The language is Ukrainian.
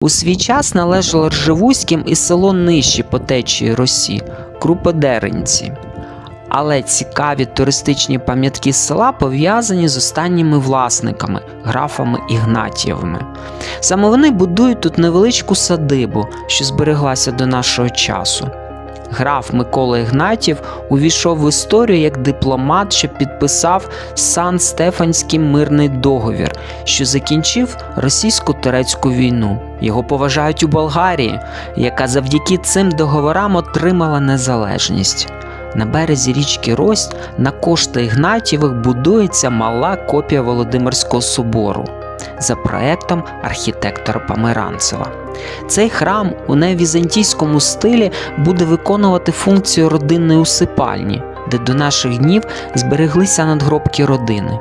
У свій час належало Ржевузьким і село нижче по течії Росі Круподеренці. Але цікаві туристичні пам'ятки села пов'язані з останніми власниками, графами Ігнатієвими. Саме вони будують тут невеличку садибу, що збереглася до нашого часу. Граф Микола Ігнатів увійшов в історію як дипломат, що підписав Сан Стефанський мирний договір, що закінчив російсько-турецьку війну. Його поважають у Болгарії, яка завдяки цим договорам отримала незалежність. На березі річки Рость на кошти Ігнатівих будується мала копія Володимирського собору за проектом архітектора Померанцева. Цей храм у невізантійському стилі буде виконувати функцію родинної усипальні, де до наших днів збереглися надгробки родини.